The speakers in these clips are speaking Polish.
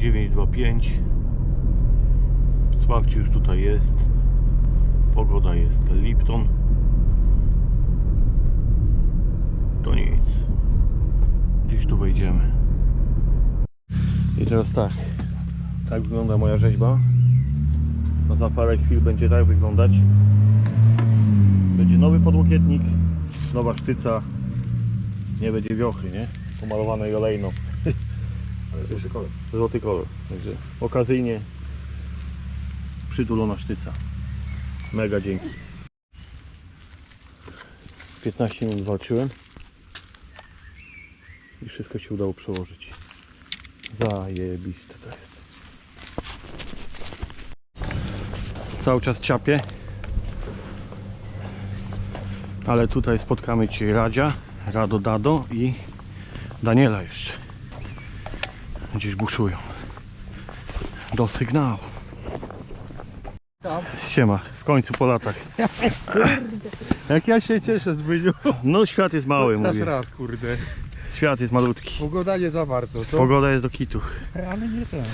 925 Sławci już tutaj jest. Pogoda jest Lipton. To nic. Gdzieś tu wejdziemy. I teraz tak. Tak wygląda moja rzeźba. No za parę chwil będzie tak wyglądać. Będzie nowy podłokietnik Nowa sztyca. Nie będzie wiochy, nie? Pomalowane i jeszcze kolor. złoty kolor. Także okazyjnie przytulona sztyca. Mega dzięki. 15 minut walczyłem i wszystko się udało przełożyć. Zajebiste to jest. Cały czas ciapie. Ale tutaj spotkamy Cię Radzia, Rado Dado i Daniela jeszcze gdzieś buszują. Do sygnału. Tam. Siema, w końcu po latach. Jak ja się cieszę, Zbyniu. No świat jest mały, Raz mówię. raz, kurde. Świat jest malutki. Pogoda nie za bardzo, Pogoda jest do kitu. ale nie ten.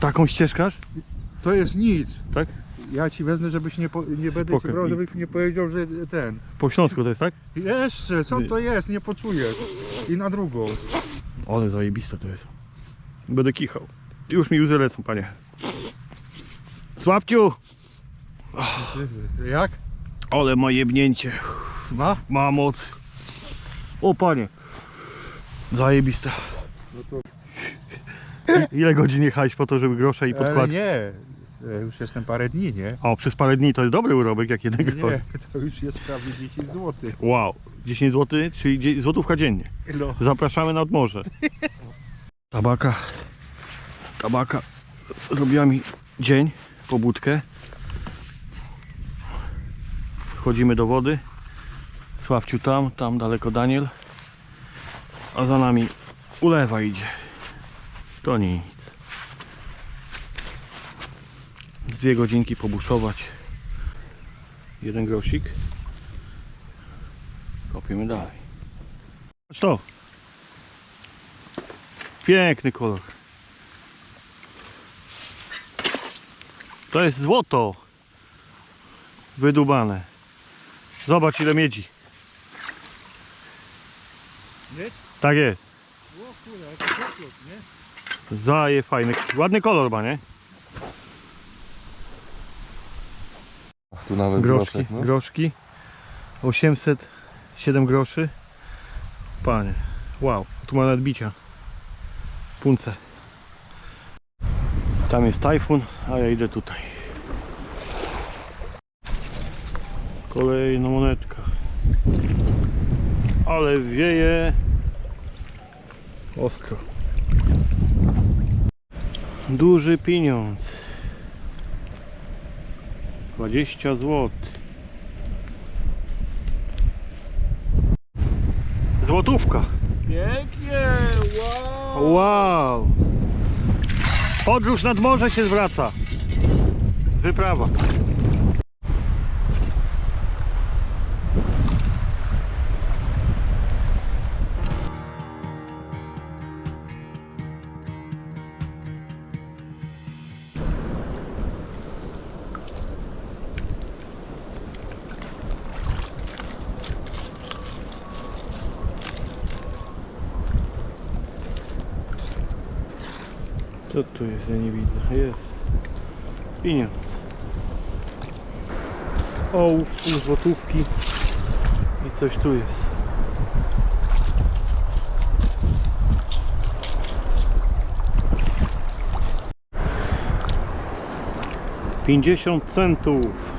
Taką ścieżkasz? To jest nic. Tak? Ja ci wezmę, żebyś nie, po, nie będę Spoko. ci brał, żebyś nie powiedział, że ten. Po śląsku to jest tak? Jeszcze, co to jest, nie poczujesz. I na drugą. Ale zajebiste to jest. Będę kichał. Już mi łzy lecą, panie. Sławciu! Jak? Ale ma jebnięcie. Ma? Ma moc. O panie. Zajebiste. No to... Ile godzin jechałeś po to, żeby grosze i Ale podkład? nie. Ja Już jestem parę dni, nie? O, przez parę dni to jest dobry urobek jak jednego. Nie, to już jest prawie 10 zł. Wow, 10 zł, czyli złotówka dziennie. No. Zapraszamy nad morze. Tabaka. Tabaka zrobiła mi dzień, pobudkę. Wchodzimy do wody. Sławciu tam, tam daleko Daniel. A za nami ulewa idzie. To nic. Z dwie godzinki pobuszować. Jeden grosik. Kopiemy dalej. Patrz to. Piękny kolor. To jest złoto. Wydubane. Zobacz ile miedzi. Miedź? Tak jest. O kurde, jak to nie? Zaje fajny. Ładny kolor ma, nie? Ach, tu nawet Groszki. groszek, no. Groszki. 807 groszy. Panie. Wow. Tu ma nadbicia. Punce. Tam jest tajfun, a ja idę tutaj. Kolejna monetka. Ale wieje. Ostro. Duży pieniądz. 20 zł. Złotówka. Pięknie, wow! Wow. Podróż nad morze się zwraca. Wyprawa. Co tu jest? Ja nie widzę. Jest. Pieniądz. O, pół złotówki. I coś tu jest. Pięćdziesiąt centów.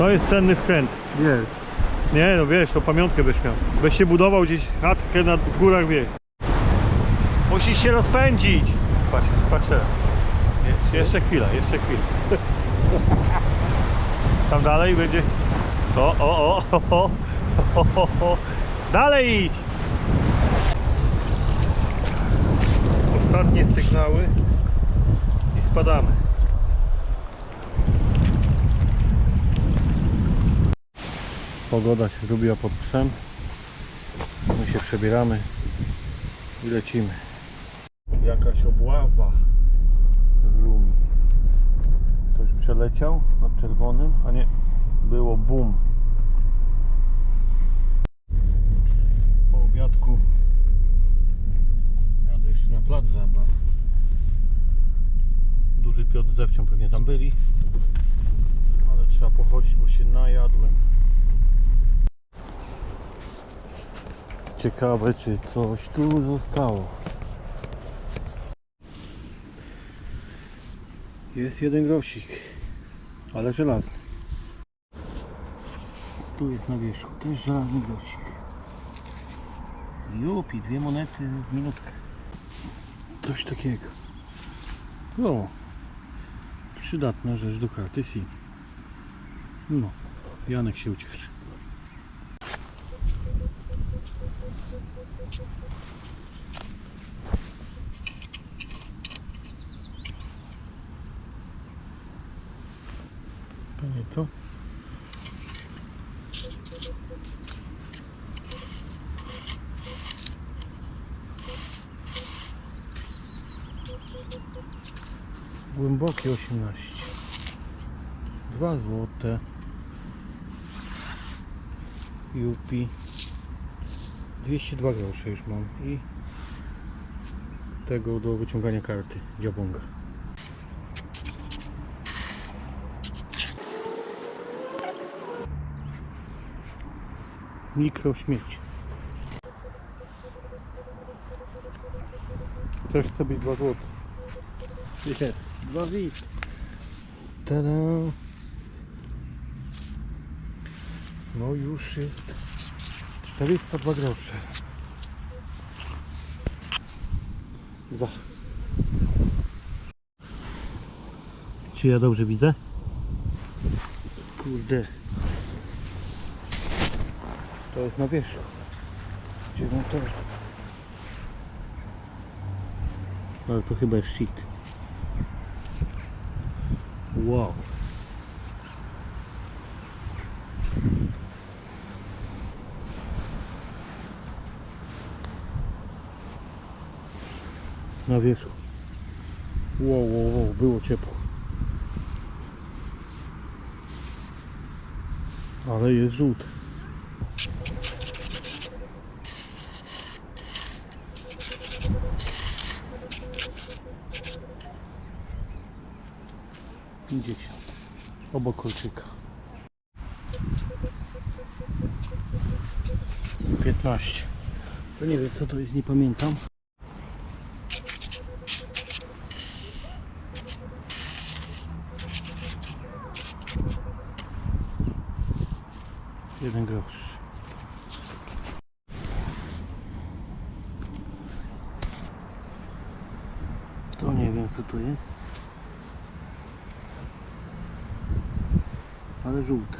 To jest cenny wkręt. Nie, Nie, no wiesz, to pamiątkę byś miał. Byś się budował gdzieś chatkę na górach, wiesz. Musisz się rozpędzić. Patrz, patrz teraz. Je- Jeszcze chwila, jeszcze chwila. Tam dalej będzie... O, o, o, o, o, o, o. Dalej idź! Ostatnie sygnały. spadamy. Pogoda się zrobiła pod psem. My się przebieramy i lecimy. Jakaś obława w Rumi. Ktoś przeleciał nad czerwonym, a nie, było boom. Po obiadku jadę jeszcze na plac zabaw. Duży Piotr z Zewcią pewnie tam byli, ale trzeba pochodzić, bo się najadłem. Ciekawe, czy coś tu zostało. Jest jeden grosik, ale żelazny. Tu jest na wierzchu, też żelazny grosik. Jupi, dwie monety w minutkę. Coś takiego. O, przydatna rzecz do karty SIM. No, Janek się ucieszy. To nie to. Głębokie 18. 2 złote. Jupi. 202 grosze już mam i tego do wyciągania karty dziabonga. Mikrośmieć. Też chce być 2 złote. Jest. Dwa wit. Tada. No już jest 402 grosze. Dwa. Czy ja dobrze widzę? Kurde. To jest na wierzchu. Gdzie to? Ale to chyba jest shit. Wow. Na wierzchu. Wow, wow, wow, było ciepło. Ale jest żółty. Pięćdziesiąt. Obok kolczyka. 15. To nie wiem co to jest, nie pamiętam. Jeden grosz. To nie wiem co to jest. Ale żółte.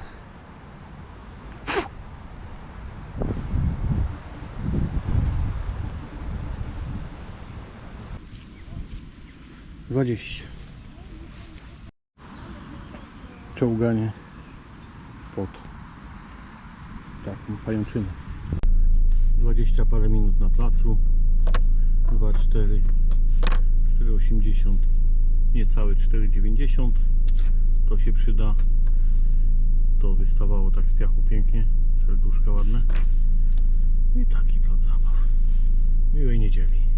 Dwadzieścia. Czołganie pod taką pajęczynę. 20 parę minut na placu. 2, 4, 4,80 niecałe 4,90 to się przyda to wystawało tak z piachu pięknie serduszka ładne. I taki plac zabaw. Miłej niedzieli